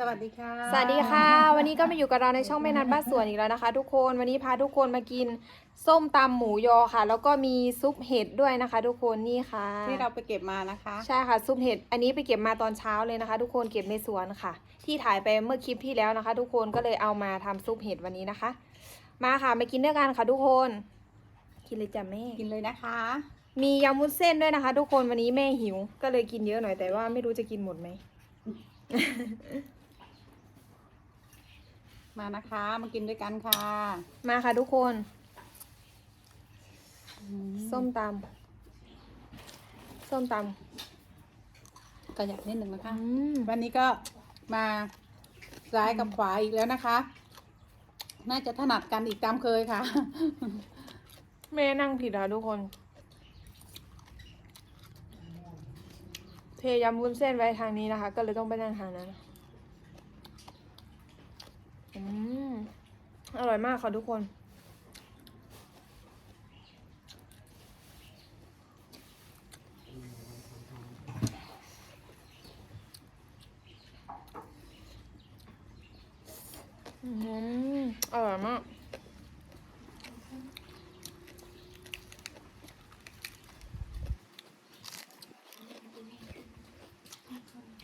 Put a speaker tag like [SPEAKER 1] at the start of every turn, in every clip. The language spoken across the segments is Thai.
[SPEAKER 1] สวัสดีค่ะ
[SPEAKER 2] สวัสดีค่ะ วันนี้ก็มาอยู่กับเราในช่องแม่นัดบ้านสวนอีกแล้วนะคะ ทุกคนวันนี้พาทุกคนมากินส้มตำหมูยอค่ะ แล้วก็มีซุปเห็ดด้วยนะคะ ทุกคนนี่ค่ะ
[SPEAKER 1] ที่เราไปเก็บมานะคะ
[SPEAKER 2] ใช่ค่ะซุปเห็ดอันนี้ไปเก็บมาตอนเช้าเลยนะคะ ทุกคนเก็บในสวนค่ะ ที่ถ่ายไปเมื่อคลิปที่แล้วนะคะ ทุกคนก็เลยเอามาทำซุปเห็ดวันนี้นะคะ มาค่ะมากินด้วยกันค่ะ ทุกคน กินเลยจ้ะแม่
[SPEAKER 1] กินเลยนะคะ
[SPEAKER 2] มียำวุ้นเส้นด้วยนะคะ ทุกคนวันนี้แม่หิว ก็เลยกินเยอะหน่อยแต่ว่าไม่รู้จะกินหมดไหม
[SPEAKER 1] มานะคะ มากินด้วยกันค่ะ
[SPEAKER 2] มาค่ะทุกคน ส้มตำส้มต
[SPEAKER 1] ขยับนิดหนึ่งนะำคะ
[SPEAKER 2] อืม
[SPEAKER 1] วันนี้ก็มาซ้ายกับขวาอีกแล้วนะคะ น่าจะถนัดกันอีกตามเคยค่ะ
[SPEAKER 2] แม่นั่งผิดค่ะทุกคน เทยำวุ้นเส้นไว้ทางนี้นะคะ ก็เลยต้องไปนั่งทางนั้น อืมอร่อยมากค่ะทุกคน อืมอร่อยมาก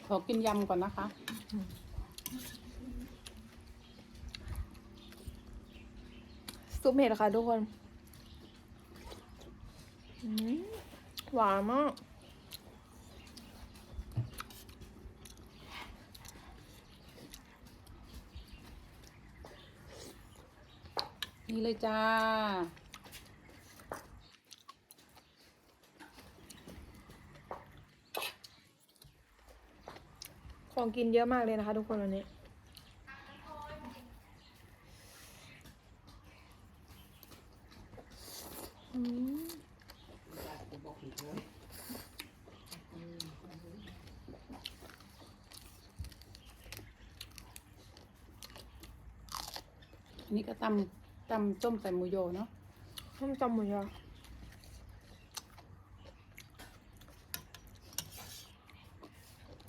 [SPEAKER 1] ขอกินยำก่อนนะคะ
[SPEAKER 2] ซุปเห็ดค่ะทุกคนหวานมาก
[SPEAKER 1] นี่เลยจ้า
[SPEAKER 2] ของกินเยอะมากเลยนะคะทุกคนวันนี้ อืม
[SPEAKER 1] อันนี้ก็ ตำตำส้มใส่หมูโยเนาะ
[SPEAKER 2] ส้มตำหมูยอ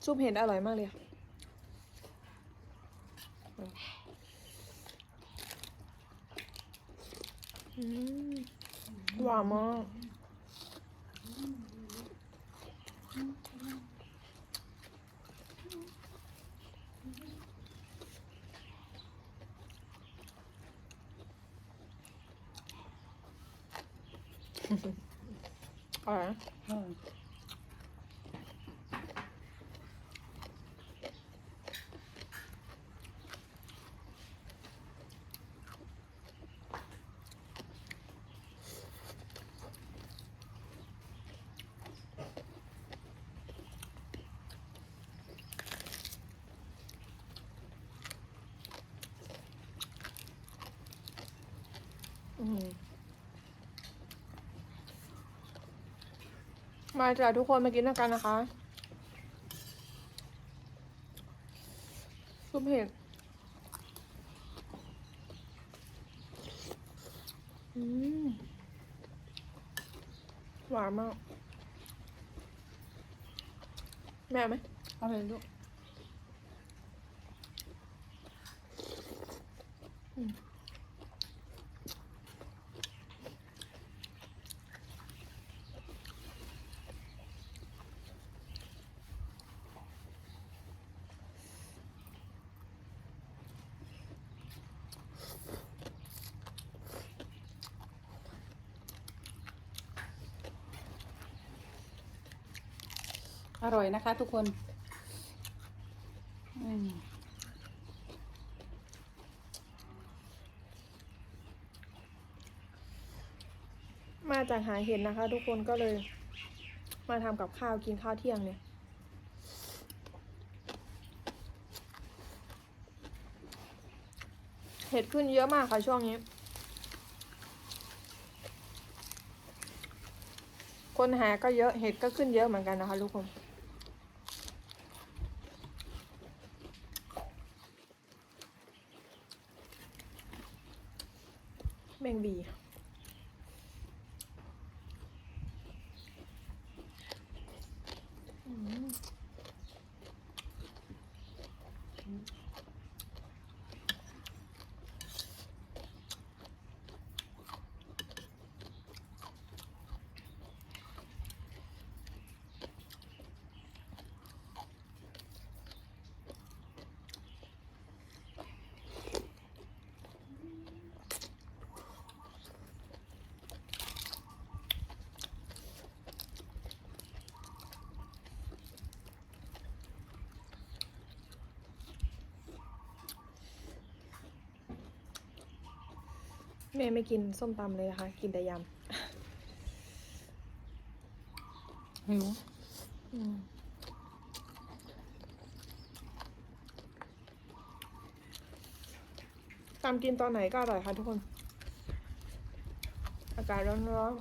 [SPEAKER 2] ซุปเห็ดอร่อยมากเลยค่ะอืมหวานมาก อร่อยนะ
[SPEAKER 1] เออ
[SPEAKER 2] อืม มาจ้ะทุกคนมากินด้วยกันนะคะซุปเห็ดอืมหวานมาก แม่ไหม
[SPEAKER 1] เอาเลยลูก อร่อยนะคะ ทุกคนม
[SPEAKER 2] มาจากหาเห็ดนะคะ ทุกคนก็เลย มาทำกับข้าวกินข้าวเที่ยงเนี่ยเห็ดขึ้นเยอะมากค่ะช่วงนี้ คนหาก็เยอะเห็ดก็ขึ้นเยอะเหมือนกันนะคะทุกคน แมงบีอืม
[SPEAKER 1] อื
[SPEAKER 2] แม่ไม่กินส้มตำเลยนะคะ กินแต่ย
[SPEAKER 1] หิวำ
[SPEAKER 2] อืมตำกินตอนไหนก็อร่อยค่ะทุกคน อากาศร้อน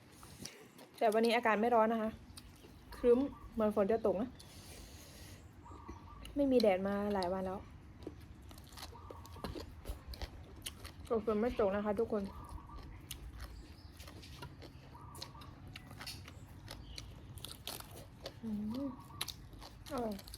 [SPEAKER 2] ๆ แต่วันนี้อากาศไม่ร้อนนะคะ ครึ้มเหมือนฝนจะตกนะ ไม่มีแดดมาหลายวันแล้ว ตกฝนไม่ตกนะคะ ทุกคน อืมอร่อย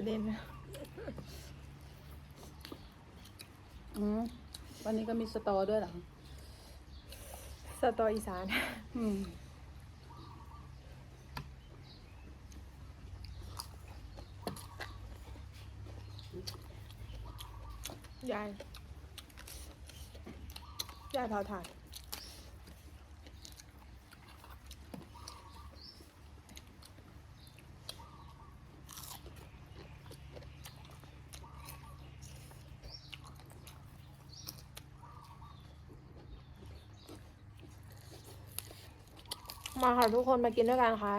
[SPEAKER 2] ระเด็นนะ
[SPEAKER 1] อืมวันนี้ก็มีสตอด้วยเหรอ
[SPEAKER 2] สตออีสาน
[SPEAKER 1] อืม
[SPEAKER 2] ยาย ยายเผาถ่าน มาค่ะทุกคนมากินด้วยกันค่ะ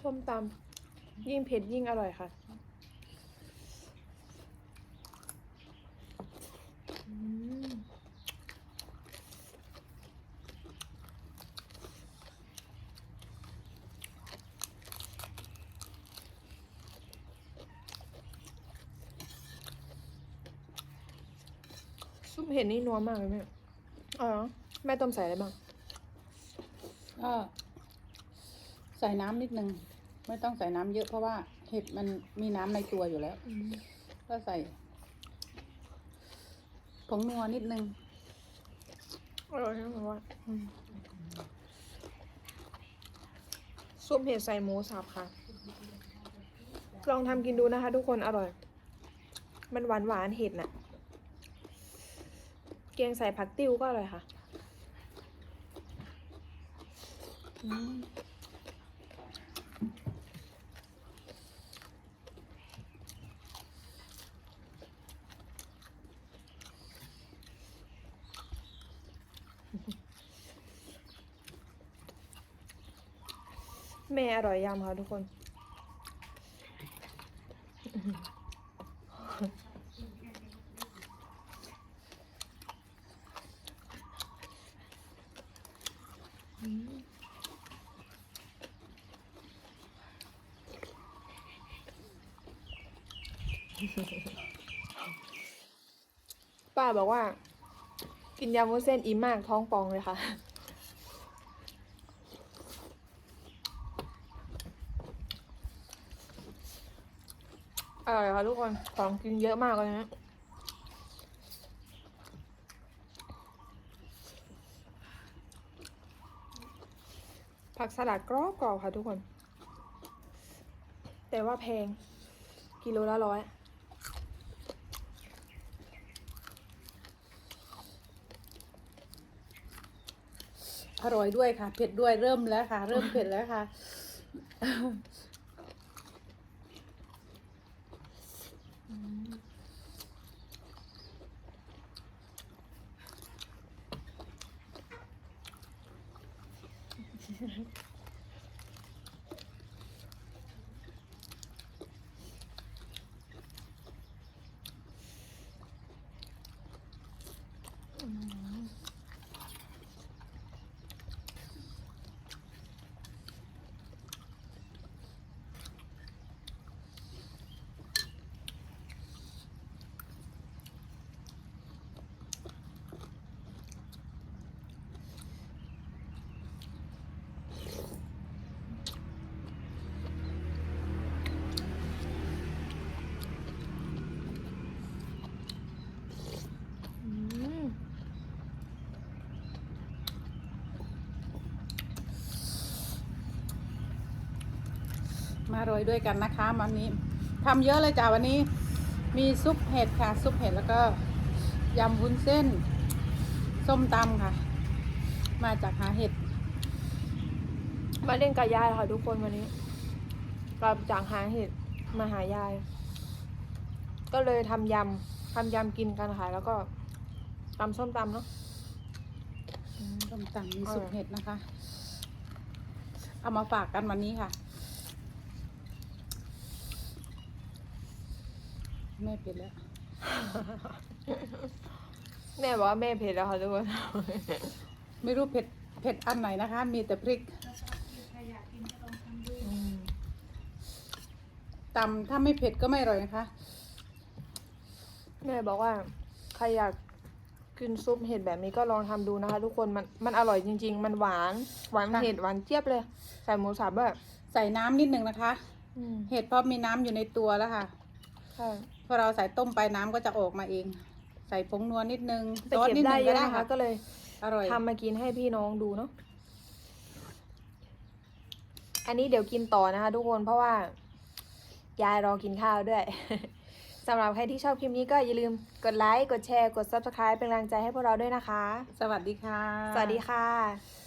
[SPEAKER 2] ส้มตำยิ่งเผ็ดยิ่งอร่อยค่ะ ซุปเห็ดนี่นัวมากเลยแม่อ๋อแม่ต้มใส่อะไรบ้าง
[SPEAKER 1] ก็ใส่น้ำนิดนึง ไม่ต้องใส่น้ำเยอะเพราะว่าเห็ดมันมีน้ำในตัวอยู่แล้ว ก็ใส่ผงนัวนิดนึง
[SPEAKER 2] อร่อยนะผมว่าซุปเห็ดใส่หมูสับค่ะ ลองทำกินดูนะคะทุกคนอร่อย มันหวานหวานๆเห็ดน่ะ เกียงใส่ผักติ้วก็อร่อยค่ะแม่อร่อยยำค่ะทุกคน ป้าบอกว่า กินยำวุ้นเส้นอิ่มมากท้องปองเลยค่ะ อร่อยค่ะทุกคนของกินเยอะมากเลยนะผักสลัดกรอบกรอบค่ะทุกคน แต่ว่าแพง กิโลละร้อย
[SPEAKER 1] อร่อยด้วยค่ะ เผ็ดด้วยเริ่มแล้วค่ะ เริ่มเผ็ดแล้วค่ะ
[SPEAKER 2] อื
[SPEAKER 1] มาโรยด้วยกันนะคะวันนี้ทำเยอะเลยจ้าวันนี้ มีซุปเห็ดค่ะ ซุปเห็ดแล้วก็ยำวุ้นเส้น ส้มตำค่ะ มาจากหาเห็ด
[SPEAKER 2] มาเล่นกับยายค่ะทุกคนวันนี้กลับจากหาเห็ดมาหายาย ก็เลยทำยำทำยำกินกันค่ะแล้วก็ตำส้มตำเนาะอืม
[SPEAKER 1] ส้มตำมี
[SPEAKER 2] เออ
[SPEAKER 1] ซุปเห็ดนะคะ เอามาฝากกันวันนี้ค่ะ แม่เผ็ดแล้ว
[SPEAKER 2] แม่บอกว่าแม่เผ็ดแล้วค่ะทุกคน
[SPEAKER 1] ไม่รู้เผ็ดเผ็ดอันไหนนะคะ มีแต่พริกตำถ้าไม่เผ็ดก็ไม่อร่อยนะคะ
[SPEAKER 2] แม่บอกว่า ใครอยากกินซุปเห็ดแบบนี้ก็ลองทำดูนะคะ ทุกคนมันมันอร่อยจริง ๆ มันหวานหวาน
[SPEAKER 1] ค่ะ
[SPEAKER 2] เห็ดหวานเจี๊ยบเลย ใส่หมูสับแบบ
[SPEAKER 1] ใส่น้ำนิดนึงนะคะ
[SPEAKER 2] อืม
[SPEAKER 1] เห็ดเพราะมีน้ำอยู่ในตัวแล้วค่ะ
[SPEAKER 2] ใช่
[SPEAKER 1] พ อเราใส่ต้มไปน้ำก็จะออกมาเอง ใส่ผงนัวนิดนึง
[SPEAKER 2] ไป
[SPEAKER 1] ซอส
[SPEAKER 2] เก็บ
[SPEAKER 1] นิด
[SPEAKER 2] ได้
[SPEAKER 1] นึง
[SPEAKER 2] เย
[SPEAKER 1] ก็
[SPEAKER 2] อะ
[SPEAKER 1] ได้
[SPEAKER 2] นะคะ
[SPEAKER 1] ค่ะ
[SPEAKER 2] ก็เลย
[SPEAKER 1] อร่อย
[SPEAKER 2] ทำมากินให้พี่น้องดูเนาะอันนี้เดี๋ยวกินต่อนะคะ ทุกคนเพราะว่า ยายรอกินข้าวด้วย สำหรับใครที่ชอบคลิปนี้ก็อย่าลืมกดไลค์กดแชร์กด subscribe เป็นกำลังใจให้พวกเราด้วยนะคะ
[SPEAKER 1] สวัสดีค่ะ
[SPEAKER 2] สวัสดีค่ะ